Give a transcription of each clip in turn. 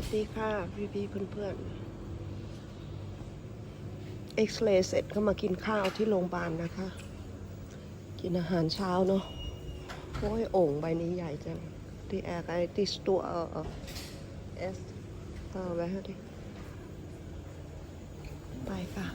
วัสดีค่ะพี่พี่เพื่อนเพื่อนเอ็กซเรย์เสร็จก็มากินข้าวที่โรงพยาบาลนะคะ กินอาหารเช้าเนาะโอ้ยโอ่งใบนี้ใหญ่จังที่แอร์ไอที่สตัวเออเอสเอาไว้ให้ดิไปค่ะ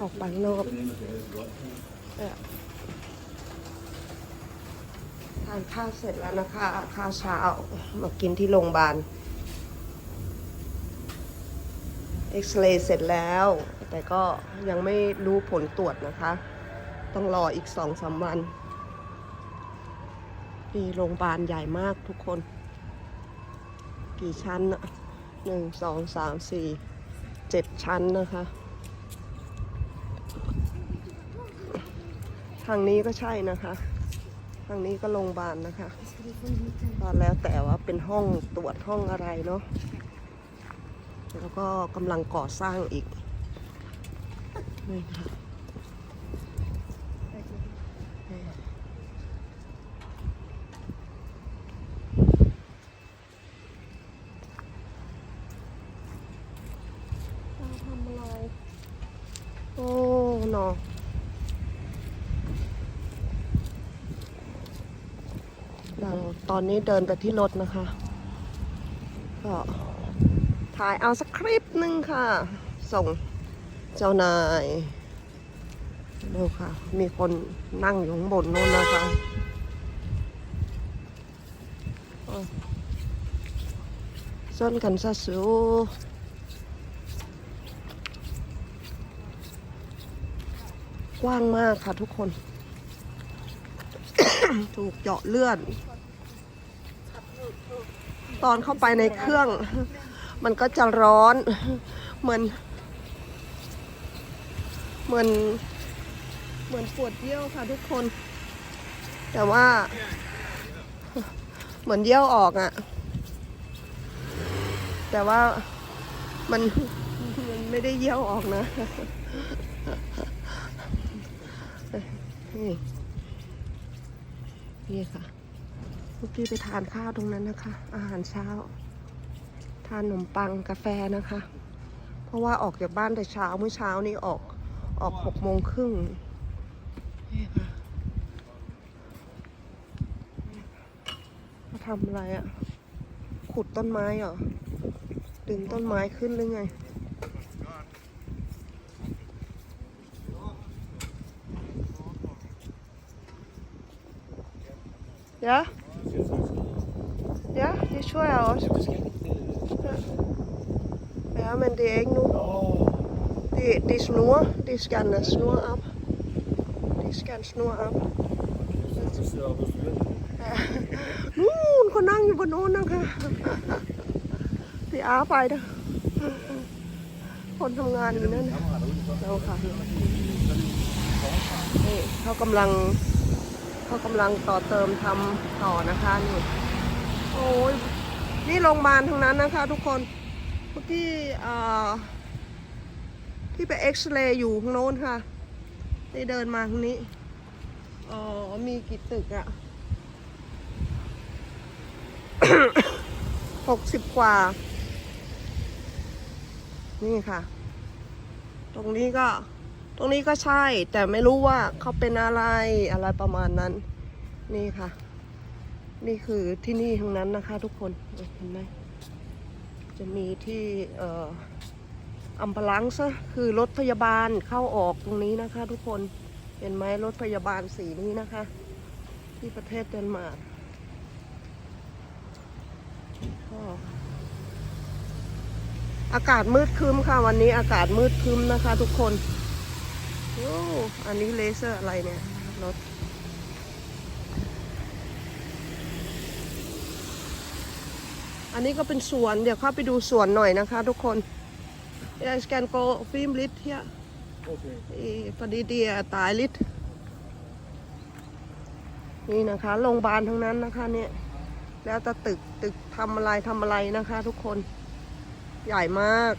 ออกไปนอกเออทานข้าวเสร็จแล้วนะคะ ข้าวเช้ามากินที่โรงพยาบาล เอ็กซเรย์เสร็จแล้ว แต่ก็ยังไม่รู้ผลตรวจนะคะ ต้องรออีกสองสามวันนี่โรงพยาบาลใหญ่มากทุกคน กี่ชั้นอะหนึ่งสองสามสี่เจ็ดชั้นนะคะ ทางนี้ก็ใช่นะคะ ทางนี้ก็โรงพยาบาลนะคะก็แล้วแต่ว่าเป็นห้องตรวจห้องอะไรเนาะ แล้วก็กำลังก่อสร้างอีกนี่ค่ะเราทำอะไร โอ้หนอเราตอนนี้เดินไปที่รถนะคะ ก็ ถ่ายเอาสักคลิปหนึ่งค่ะ ส่งเจ้านายดูค่ะ มีคนนั่งอยู่ข้างบนนู้นนะคะอ้าวส้นกันซะสูกว้างมากค่ะทุกคน ถูกเจาะเลือดตอนเข้าไปในเครื่อง มันก็จะร้อนเหมือน เหมือน เหมือนปวดเยี่ยวค่ะทุกคน แต่ว่า เหมือนเยี่ยวออกอะ่ะ แต่ว่ามันมันไม่ได้เยี่ยวออกนะนี่นี่ค่ะเมื่อกี้ไปทานข้าวตรงนั้นนะคะ อาหารเช้า ทานขนมปังกาแฟนะคะ เพราะว่าออกจากบ้านแต่เช้าเมื่อเช้านี้ออกออกหกโมงครึ่งนี่ค่ะมาทำอะไรอะ่ะ ขุดต้นไม้เหรอ ดึงต้นไม้ขึ้นหรือไง Ja? Ja, det tror jeg også. Ja, men det er ikke nu. Det, det er snor. Det skal den snor op. Det skal den snor op. Ja. นู่นเขานั่งอยู่บนโน้นนะคะพี่อาไปเด้อคนทำงานอยู่นั่นน่ะเราค่ะนี่เขากำลังเขากำลังต่อเติมทำต่อนะคะนี่โอ้ย นี่โรงพยาบาลทั้งนั้นนะคะทุกคนเมื่อกี้ที่ไปเอ็กซเรย์อยู่ข้างโน้นค่ะได้เดินมาทางนี้อ๋อมีกี่ตึกอะหกสิบกว่า นี่ค่ะ ตรงนี้ก็ตรงนี้ก็ใช่ แต่ไม่รู้ว่าเขาเป็นอะไรอะไรประมาณนั้น นี่ค่ะ นี่คือที่นี่ทั้งนั้นนะคะทุกคนเห็นไหมจะมีที่อ,อัมพลังซะคือรถพยาบาลเข้าออกตรงนี้นะคะ ทุกคนเห็นไหมรถพยาบาลสีนี้นะคะ ที่ประเทศเดนมาร์กอากาศมืดครึ้มค่ะวันนี้อากาศมืดครึ้มนะคะ ทุกคนโอ้อันนี้เลเซอร์อะไรเนี่ยรถ อันนี้ก็เป็นสวน เดี๋ยวเข้าไปดูสวนหน่อยนะคะทุกคน Jag ska gå och film lite här. I- För det är det är lite. นี่นะคะโรงพยาบาลทั้งนั้นนะคะเนี่ยแล้วแต่ตึกตึกทำอะไรทำอะไรนะคะ ทุกคนใหญ่มาก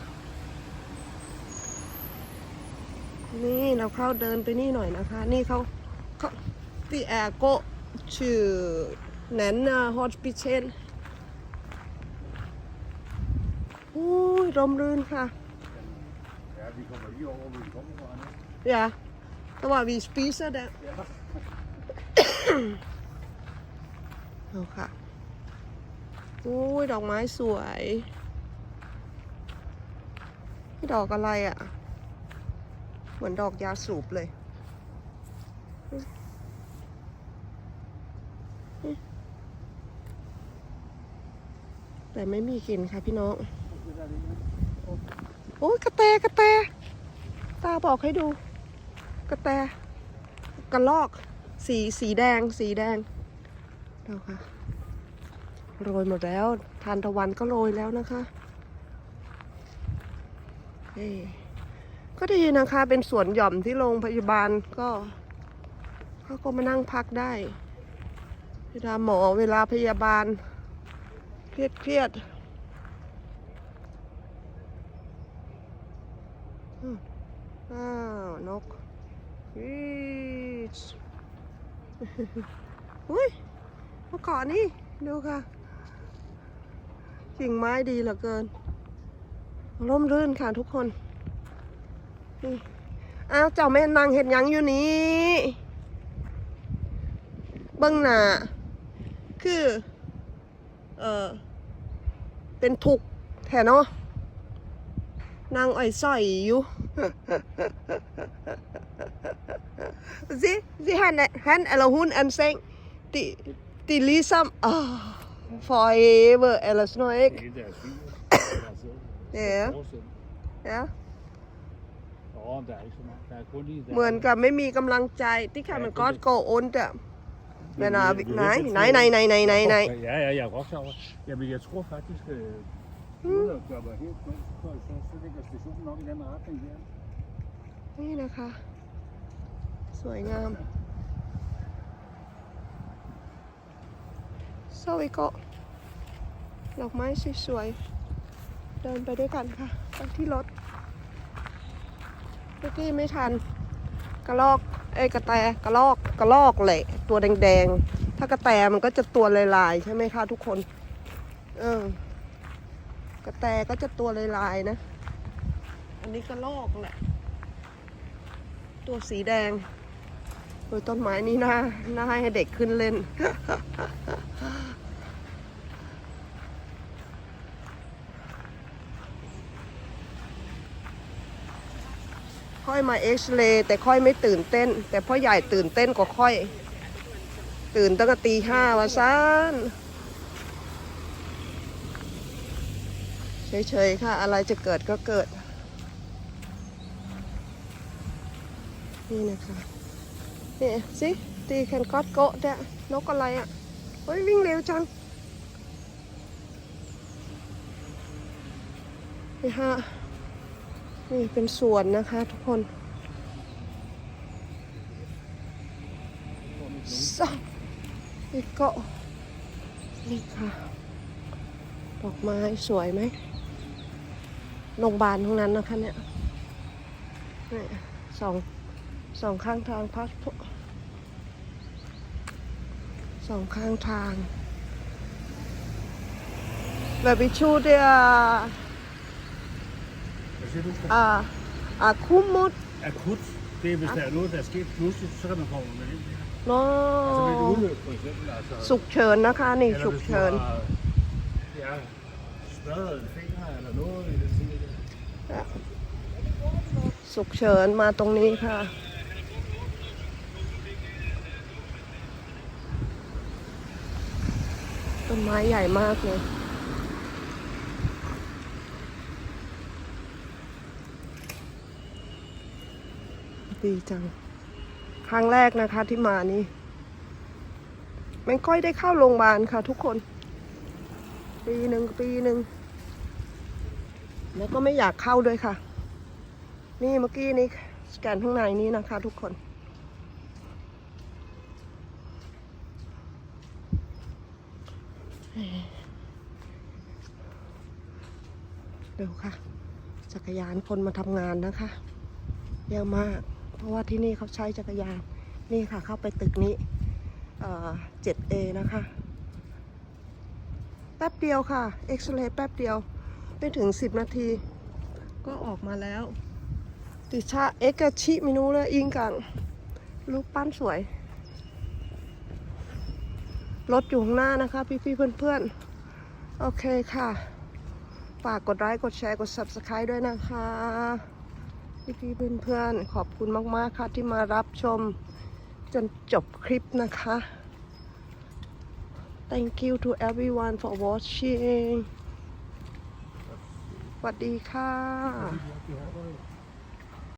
นี่เราเข้าเดินไปนี่หน่อยนะคะ นี่เขาเขาที่แอร์ก็ชื่อแนนนาฮอสปิเชน อุ้ยร่มรื่นค่ะ Ja, vi kommer lige over, hvor vi kommer fra nu. Ja, så var vi spiser der. Ja. เอาค่ะอุ้ยดอกไม้สวยนี่ดอกอะไรอะ่ะ เหมือนดอกยาสูบเลย แต่ไม่มีกลิ่นค่ะพี่น้อง โอ้ยกระแตกระแต ตาบอกให้ดู กระแต กระลอก สีสีแดง สีแดงเดูค่ะ โรยหมดแล้ว ทานตะวันก็โรยแล้วนะคะเอ้ก็ดีนะคะ เป็นสวนหย่อมที่โรงพยาบาลก็เขาก็มานั่งพักได้ เวลาหมอเวลาพยาบาล เครียดเครียด อ้าวนกวีชอุ้ยมาเกาะนี่ ดูค่ะกิ่งไม้ดีเหลือเกิน ร่มรื่นค่ะทุกคนนี่อ้าวเจ้าแม่นางเห็นยังอยู่นี้เบิ้งหน้าคือ เออเป็นทุกแท้เนาะ นางอ่อยสอยอยู่สิสิฮันฮันอลฮุนอันเซ็งติติลิซัมอ่าฟอยเวอร์เอลสโนเอกเนี่ยเเหมือนกับไม่มีกำลังใจที่ค่ะมันก็โกอนแต่ Men uh, nej, ไหนไหนไหนไหน nej. Ja, ja, jeg er vokset over. Jamen, jeg tror faktisk, นี่นะคะ สวยงามโซวิโกะดอกไม้สวยๆ เดินไปด้วยกันค่ะไปที่รถเมื่อกี้ไม่ทัน กระลอก เอ้กระแตกระลอกกระลอกแหละตัวแดงๆ ถ้ากระแตมันก็จะตัวลายๆ ใช่ไหมคะทุกคน เออ กระแตก็จะตัวลายๆนะ อันนี้กระลอกแหละ ตัวสีแดงโดยต้นไม้นี่น่าน่าให้เด็กขึ้นเล่น ค่อยมาเอ็กซเรย์แต่ค่อยไม่ตื่นเต้น แต่พ่อใหญ่ตื่นเต้นกว่าค่อย ตื่นตั้งแต่ตีห้าวะซาน เฉยๆค่ะ อะไรจะเกิดก็เกิด นี่นะคะนี่สิตีแคนก็อดโกะเนี่ยนกอะไรอะเฮ้ย วิ่งเร็วจังนี่ฮะนี่เป็นสวนนะคะทุกคนสองนี่ก็นี่ค่ะ ดอกไม้สวยไหม โรงพยาบาลทั้งนั้นนะคะเนี่ยนี่สองสองข้างทางพัดพสองข้างทางแบบวิชูเดีย Hvad siger du? อ่าอ่าคุมุด Akut. Det er, hvis der er noget, der er sket pludseligt, så kan man komme med ind. เนา Altså ved et ะ udløb, for eksempel. Altså, ฉุกเฉินนะคะนี่ eller ฉุก hvis du เฉิน har ja, smadret en finger eller noget i det stil. ฉุกเฉินมาตรงนี้ค่ะ ต้นไม้ใหญ่มากเลยดีจัง ครั้งแรกนะคะที่มานี่ไม่ค่อยได้เข้าโรงพยาบาลค่ะทุกคน ปีหนึ่งปีหนึ่ง แล้วก็ไม่อยากเข้าด้วยค่ะ นี่เมื่อกี้นี้สแกนข้างในนี้นะคะ ทุกคนเร็วค่ะ จักรยานคนมาทำงานนะคะ เยอะมาก เพราะว่าที่นี่เขาใช้จักรยาน นี่ค่ะ เข้าไปตึกนี้เอ่อ 7A นะคะ แป๊บเดียวค่ะ เอ็กซเรย์แป๊บเดียว ไม่ถึงสิบนาที ก็ออกมาแล้ว ติชาเอกชิมินูเลยอิงกังลูกปั้นสวย รถอยู่ข้างหน้านะคะ พี่ๆเพื่อนๆ โอเคค่ะ ฝากกดไลค์กดแชร์กด Subscribe ด้วยนะคะ พี่ๆเพื่อนๆ ขอบคุณมากๆค่ะที่มารับชมจนจบคลิปนะคะ Thank you to everyone for watching ส สวัสดีค่ะ